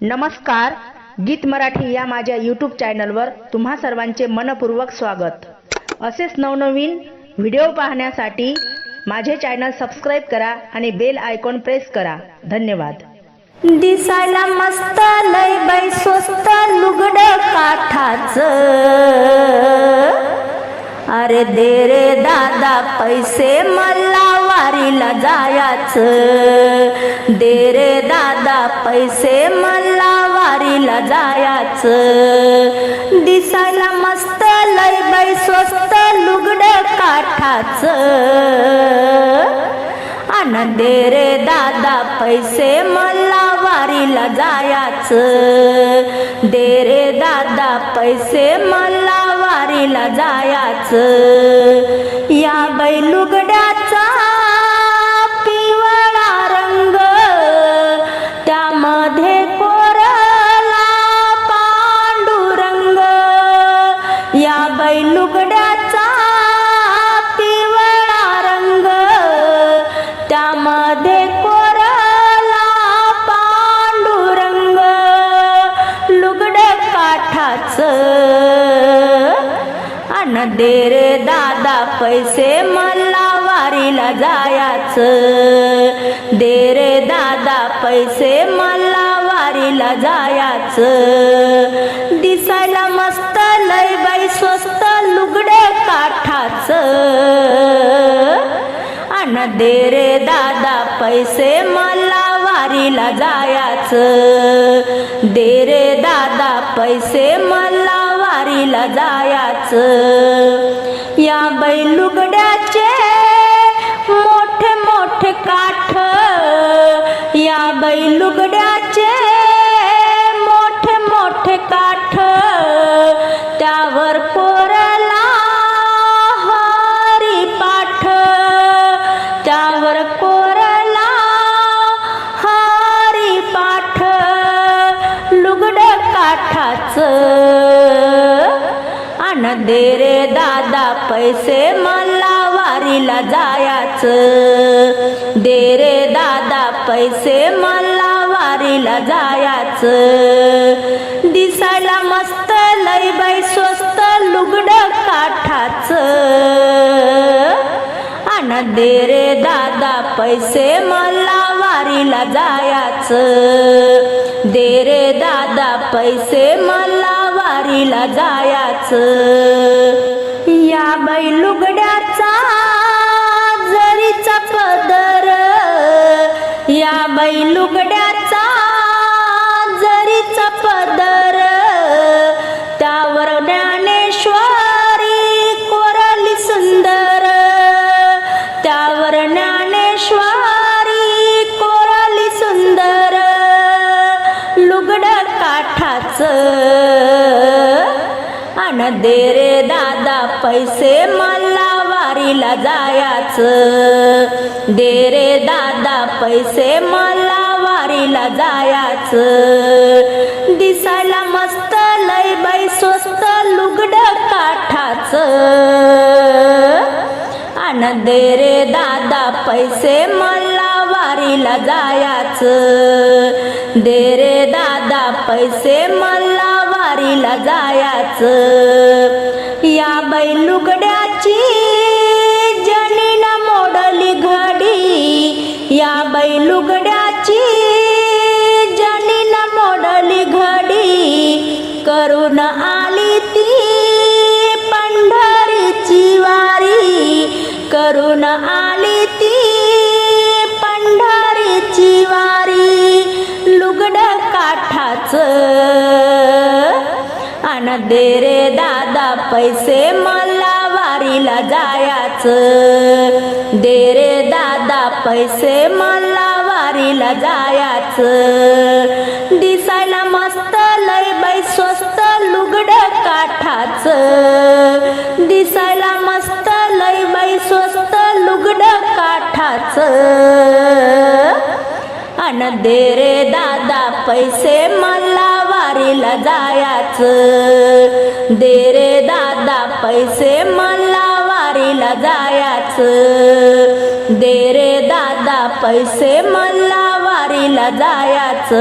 नमस्कार गीत मराठी या माझ्या यूट्यूब चॅनलवर तुम्हा सर्वांचे मनपूर्वक स्वागत. असेच नवनवीन व्हिडिओ पाहण्यासाठी माझे चॅनल सबस्क्राईब करा आणि बेल आयकॉन प्रेस करा. धन्यवाद. दिसायला मस्त लय बाई स्वस्त लुगड काठाच. अरे दे रे दादा पैसे मला वारीला जायाच. दे पैसे मला वारीला जायाच. दिसायला मस्त लय बाई स्वस्त लुगड काठाच. आण दे रे दादा पैसे मला वारीला जायाच. दे रे दादा पैसे मला वारीला जायाच. या बैलुगड्यात लुगड्याचा पिवळा रंग त्यामध्ये कोरला पांडुरंग लुगड काठाच अन दे रे दादा पैसे मला वारीला जायाच. दे रे दादा पैसे मला वारीला जायाच. दिसायला मस्त पैसे मला वारीला जायाच. दे रे दादा पैसे मला वारीला जायाच. या बैलुगड्याचे मोठे मोठे काठ. या बैलुगड्या काठाच अन दे रे दादा पैसे मला वारीला जायाच। दे रे दादा पैसे मला वारीला जायाच। दिसायला मस्त लय बाई स्वस्त लुगड काठाच। आण दे रे दादा पैसे मला वारीला जायाच। दे रे दादा पैसे मला वारीला जायाच. या बैलुगड्याचा जरीचा पदर. या बैलुगड्याचा जरीचा पदर. अन दे रे दादा पैसे मला वारीला जायाच. दे रे दादा पैसे मला वारीला जायाच. दिसायला मस्त लय बाई स्वस्त लुगड काठाच. आण दे रे दादा पैसे मला वारीला जायाच. दे रे दादा पैसे मला वारीला जायाच. या बैलुकड्याची जनीना मोडली घडी. या बैलुकड्याची जनीना मोडली घडी. करून आली ती पंढरीची वारी. करून आली ती पंढरीची वारी. लुगड काठाचं अन दे रे दादा पैसे मला वारीला जायाच. दे रे दादा पैसे मला वारीला जायाच. दिसायला मस्त लय बाई स्वस्त लुगड काठाच. दिसायला मस्त लय बाई स्वस्त लुगड काठाच. अन दे रे दादा पैसे मला वारीला जायाच. दे रे दादा पैसे मला वारीला जायाच. दे रे दादा पैसे मला वारीला जायाच.